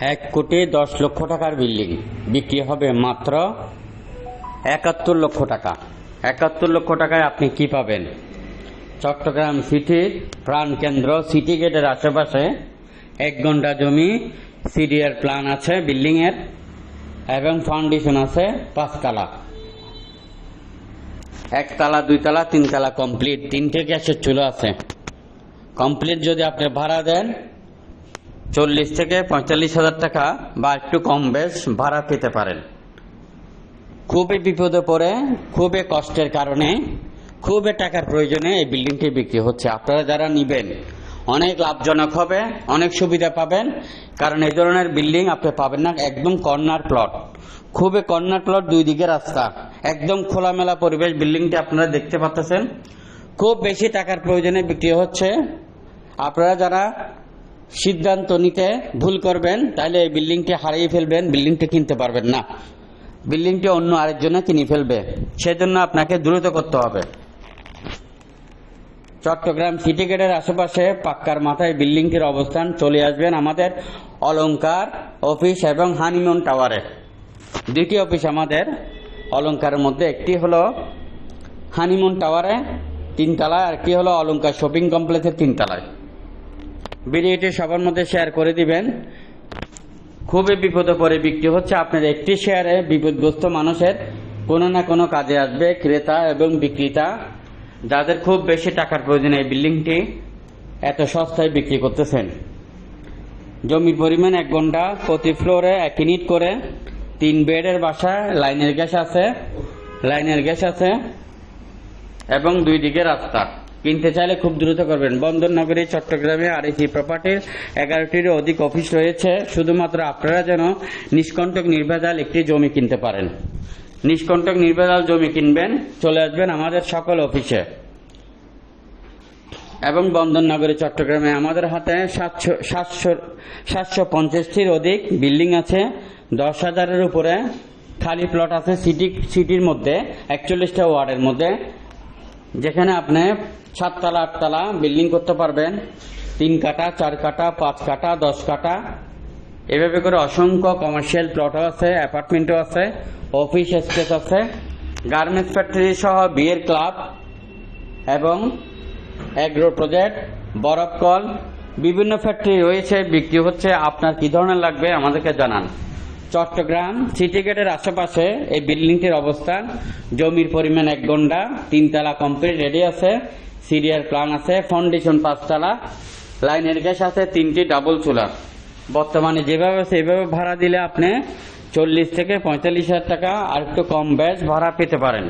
এক কোটি দশ লক্ষ টাকার বিল্ডিং বিক্রি হবে মাত্র একাত্তর লক্ষ টাকা। একাত্তর লক্ষ টাকায় আপনি কি পাবেন? চট্টগ্রাম সিটির প্রাণকেন্দ্র সিটি গেটের আশেপাশে এক ঘণ্টা জমি, সিডিআর প্ল্যান আছে বিল্ডিংয়ের, এবং ফাউন্ডেশন আছে পাঁচতলা। একতলা, দুইতলা, তিনতলা কমপ্লিট। তিনটে গ্যাসের চুলো আছে। কমপ্লিট যদি আপনি ভাড়া দেন চল্লিশ থেকে পঁয়তাল্লিশ হাজার টাকা বা একটু কম বেশ ভাড়া পেতে পারেন। খুবই বিপদে পড়ে, খুবই কষ্টের কারণে, খুবই টাকার প্রয়োজনে এই বিল্ডিংটি বিক্রি হচ্ছে। আপনারা যারা নিবেন, অনেক লাভজনক হবে, অনেক সুবিধা পাবেন, কারণ এই ধরনের বিল্ডিং আপনি পাবেন না, একদম কর্নার প্লট। খুবই কর্নার প্লট, দুই দিকে রাস্তা। একদম খোলামেলা পরিবেশ বিল্ডিংটি আপনারা দেখতে পাচ্ছেন। খুব বেশি টাকার প্রয়োজনে বিক্রি হচ্ছে। আপনারা যারা সিদ্ধান্ত নিতে ভুল করবেন, তাহলে এই বিল্ডিংটি হারিয়ে ফেলবেন, বিল্ডিংটি কিনতে পারবেন না। বিল্ডিংটি অন্য আরেকজনে কিনে ফেলবে। সেজন্য আপনাকে দ্রুত করতে হবে। চট্টগ্রাম সিটি গেটের আশেপাশে পাক্কার মাথায় বিল্ডিংটির অবস্থান চলে আসবেন আমাদের অলংকার অফিস এবং হানিমুন টাওয়ারে। দুইটি অফিস আমাদের অলংকারের মধ্যে, একটি হলো হানিমুন টাওয়ারে তিনতলায় আর একটি হলো অলংকার শপিং কমপ্লেক্সের তিনতলায়। ভিডিওটি সবার মধ্যে শেয়ার করে দিবেন। খুবই বিপদে পড়ে বিক্রি হচ্ছে, আপনার একটি শেয়ারে বিপদগ্রস্ত মানুষের কোনো না কোনো কাজে আসবে, ক্রেতা এবং বিক্রেতা। যাদের খুব বেশি টাকার প্রয়োজন এই বিল্ডিংটি এত সস্তায় বিক্রি করতেছেন। জমির পরিমাণ এক ঘণ্টা প্রতি ফ্লোরে এক ইউনিট করে। তিন বেডের বাসায় লাইনের গ্যাস আছে, লাইনের গ্যাস আছে এবং দুই দিকে রাস্তা। কিনতে চাইলে খুব দ্রুত করবেন। বন্দর নগরী, চট্টগ্রামে আর এই প্রপার্টির এগারোটির অধিক অফিস রয়েছে। শুধুমাত্র আপনারা যেন নিষ্কণ্টক নির্ভেজাল একটি জমি কিনতে পারেন। নিষ্কণ্টক নির্ভেজাল জমি কিনবেন, চলে আসবেন আমাদের সকল অফিসে এবং বন্দর নগরী, চট্টগ্রামে আমাদের হাতে সাতশো সাতশো সাতশো পঞ্চাশটির অধিক বিল্ডিং আছে। দশ হাজারের উপরে খালি প্লট আছে সিটি সিটির মধ্যে, একচল্লিশটা ওয়ার্ডের মধ্যে। যেখানে আপনি সাততলা আটতলা বিল্ডিং করতে পারবেন। তিন কাটা চার কাটা পাঁচ কাটা দশ কাটা এভাবে করে অসংখ্য কমার্শিয়াল প্লটও আছে অ্যাপার্টমেন্টও আছে অফিস স্পেস আছে গার্মেন্টস ফ্যাক্টরি সহ বিয়ের ক্লাব এবং অ্যাগ্রো প্রজেক্ট বরফ কল, বিভিন্ন ফ্যাক্টরি রয়েছে, বিক্রি হচ্ছে। আপনার কি ধরনের লাগবে আমাদেরকে জানান। চট্টগ্রাম সিটি গেটের আশেপাশে এই বিল্ডিংটির অবস্থান। জমির পরিমাণ এক গন্ডা তিনতলা কমপ্লিট রেডি আছে সিরিয়ার প্ল্যান আছে ফাউন্ডেশন পাঁচতলা, লাইনের গ্যাস আছে, তিনটি ডাবল চুলা। বর্তমানে যেভাবে এভাবে ভাড়া দিলে আপনি চল্লিশ থেকে পঁয়তাল্লিশ হাজার টাকা আর একটু কম ব্যাস ভাড়া পেতে পারেন।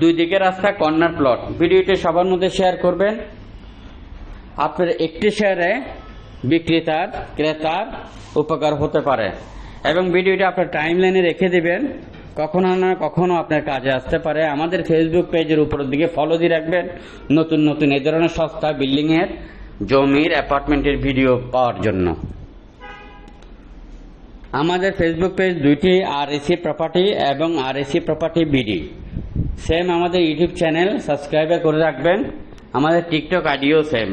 দুই দিকে রাস্তা কর্নার প্লট ভিডিওটি সবার মধ্যে শেয়ার করবেন। আপনার একটি শেয়ারে বিক্রেতার, ক্রেতার উপকার হতে পারে। এবং ভিডিওটা আপনার টাইম লাইনে রেখে দেবেন। কখনো না, কখনো আপনার কাজে আসতে পারে। আমাদের ফেসবুক পেজের উপরের দিকে ফলো দিয়ে রাখবেন। নতুন নতুন এই ধরনের সস্তা বিল্ডিংয়ের জমির অ্যাপার্টমেন্টের ভিডিও পাওয়ার জন্য। আমাদের ফেসবুক পেজ দুইটি আর এসি প্রপার্টি এবং R AC property BD same আমাদের ইউটিউব চ্যানেল সাবস্ক্রাইব করে রাখবেন। আমাদের টিকটক আইডিও সেম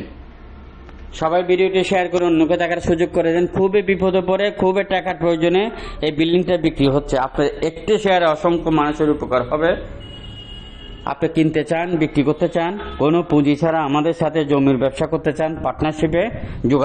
সবাই ভিডিওটি শেয়ার করে অন্যকে দেখার সুযোগ করে দেন। খুবই বিপদে পড়ে, খুবই টাকার প্রয়োজনে এই বিল্ডিংটা বিক্রি হচ্ছে। আপনার একটি শেয়ারে অসংখ্য মানুষের উপকার হবে। আপনি কিনতে চান, বিক্রি করতে চান, কোনো পুঁজি ছাড়া আমাদের সাথে জমির ব্যবসা করতে চান পার্টনারশিপে যোগাযোগ